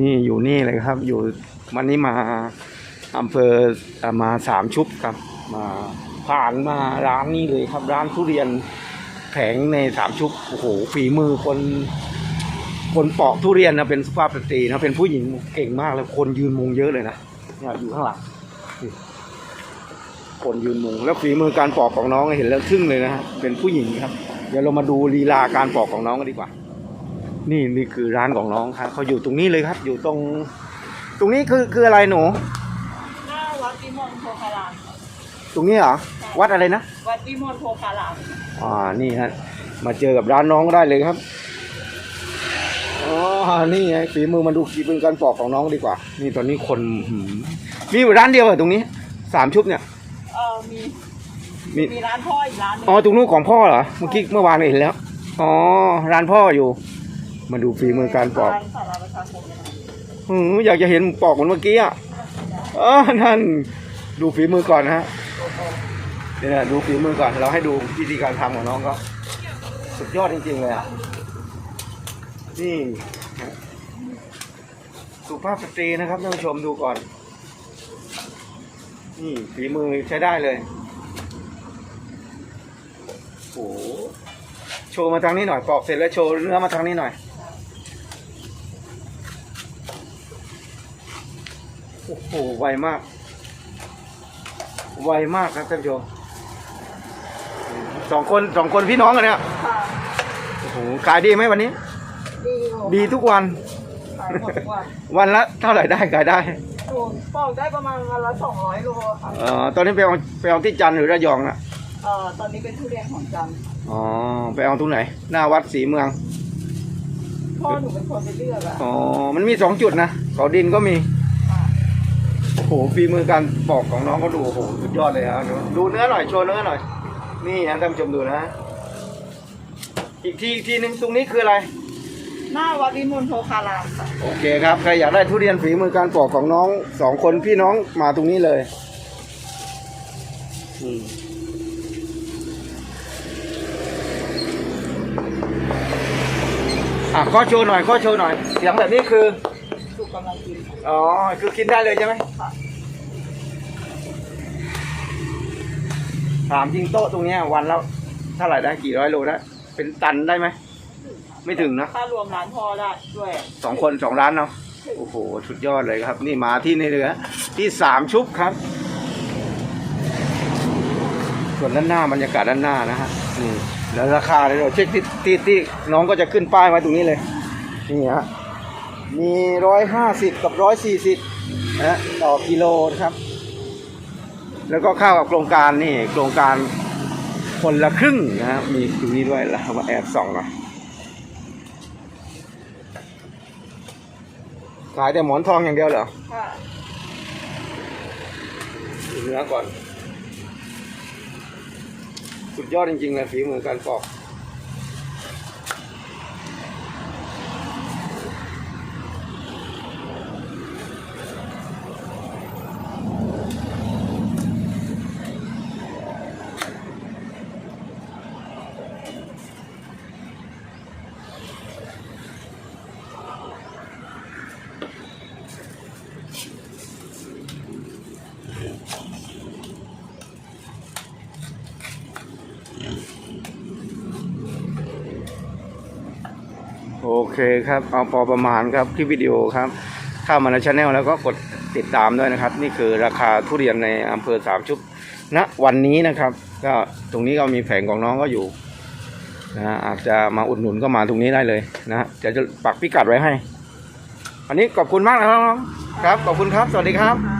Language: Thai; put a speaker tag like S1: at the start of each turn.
S1: นี่อยู่นี่เลยครับ อยู่วันนี้มาอำเภอมาสามชุบครับ มาผ่านมาร้านนี้เลยครับ ร้านทุเรียนแผงในสามชุบโอ้โหฝีมือคน คนปอกทุเรียนนะเป็นสุภาพสตรีนะเป็นผู้หญิงเก่งมากเลยคนยืนมุงเยอะเลยนะเนี่ยอยู่ข้างหลังคนยืนมุงแล้วฝีมือการปอกของน้องเห็นแล้วทึ่งเลยนะฮะเป็นผู้หญิงครับ เดี๋ยวเรามาดูลีลาการปอกของน้องกันดีกว่า นี่นี่คือร้านของน้องครับเขาอยู่ตรงนี้เลยครับ อยู่ตรง ตรงนี้คือคืออะไรหนู
S2: หน้าวัดวิมลโพคาราม
S1: ตรงนี้เหรอวัดอะไรนะ
S2: วัดวิมลโพคาราม
S1: อ่านี่ฮะมาเจอกับร้านน้องได้เลยครับอ๋อนี่ไงฝีมือมาดูฝีมือการปอกของน้องดีกว่า นี่ตอนนี้คนหืมมีอยู่ร้านเดียวเหรอตรงนี้สามชุบเนี่ย
S2: เออมี
S1: มี
S2: มีร้านพ่ออีกร้านหนึง
S1: อ๋อตรงนู้นของพ่อเหรอเมื่อกี้เมื่อวานเห็นแล้วอ๋อร้านพ่ออยู่ มาดูฝีมือการปอก
S2: ร้านสาราประชาคมกันหน่อย
S1: อืมอยากจะเห็นปอกเหมือนเมื่อกี้อะอ๋อนั่นดูฝีมือก่อนนะฮะเดี๋ยวนะดูฝีมือก่อนเราให้ดูวิธีการทำของน้องก็สุดยอดจริงๆเลยอะนี่สุภาพสตรีนะครับท่านผู้ชมดูก่อน นี่ฝีมือใช้ได้เลยโอ้โหโชว์มาทางนี้หน่อยปอกเสร็จแล้วโชว์เนื้อมาทางนี้หน่อย โอ้โห ไวมาก ไวมากครับท่านผู้ชมสองคนสองคนพี่น้องกันเนี่ย
S2: ค่ะ
S1: โอ้โหขายดีไหมวันนี้
S2: ดีอยู่
S1: ดีทุกวัน
S2: ขายหมดทุกวัน
S1: วันละเท่าไหร่ได้ขายได้
S2: โอ้ปอกได้ประมาณวันละสองร้อยโลค่ะ
S1: เอ่อตอนนี้ไปเอาไปเอาที่จันทร์หรือระยองนะ
S2: เออตอนนี้เป็นทุเรียนของจันทร์
S1: อ๋อไปเอาตรงไหน หน้าวัดศรีเมือง
S2: พ่อหนูเป็นคนไปเลือกอะ
S1: อ๋อมันมีสองจุดนะเขาดินก็มี
S2: ค่ะ
S1: โอ้โหฝีมือการปอกของน้องก็ดูโอ้โหสุดยอดเลยครับดูเนื้อหน่อยโชว์เนื้อหน่อย นี่นะท่านผู้ชมดูนะ อีกทีอีกทีหนึงตรงนี้คืออะไร
S2: หน้าวัดวิมลโพคารามค่ะ
S1: โอเคครับใครอยากได้ทุเรียนฝีมือการปอกของน้องสองคนพี่น้องมาตรงนี้เลยอืมอะข้อโชว์หน่อยข้อโชว์หน่อย เสียงแบบนี้คือ
S2: สุกกำลังกิน
S1: อ๋อ คือกินได้เลยใช่ไหม
S2: ค่ะ
S1: ถามจริงโต๊ะตรงเนี้ยวันละเท่าไหร่ได้กี่ร้อยโลได้เป็นตันได้ไหม ไม่ถึงนะ
S2: ถ้ารวมร้านพ่อได้ด้วย
S1: สองคนสองร้านเนาะโอ้โห สุดยอดเลยครับ นี่มาที่นี่เลยฮะที่สามชุบครับ ส่วนด้านหน้าบรรยากาศด้านหน้านะฮะนี่แล้วราคาเลยเราเช็คที่ที่ที่น้องก็จะขึ้นป้ายไว้ตรงนี้เลยนี่ฮะ มีร้อยห้าสิบกับร้อยสี่สิบนะต่อกิโลนะครับ แล้วก็เข้ากับโครงการนี่โครงการคนละครึ่งนะฮะมีตรงนี้ด้วยแล้วมาแอบส่องหน่อยขายแต่หมอนทองอย่างเดียวเหรอ
S2: ค่ะ
S1: ดูเนื้อก่อน สุดยอดจริงๆเลยฝีมือการปอก โอเคครับ เอาพอประมาณครับคลิปวิดีโอครับ เข้ามาในช anel แล้วก็กดติดตามด้วยนะครับ นี่คือราคาทุเรียนในอำเภอสามชุบณวันนี้นะครับ ก็ตรงนี้ก็มีแผงของน้องก็อยู่นะอาจจะมาอุดหนุนก็มาตรงนี้ได้เลยนะฮะเดี๋ยวจะปักพิกัดไว้ให้ อันนี้ขอบคุณมากนะครับน้องครับ ขอบคุณครับ สวัสดีครับ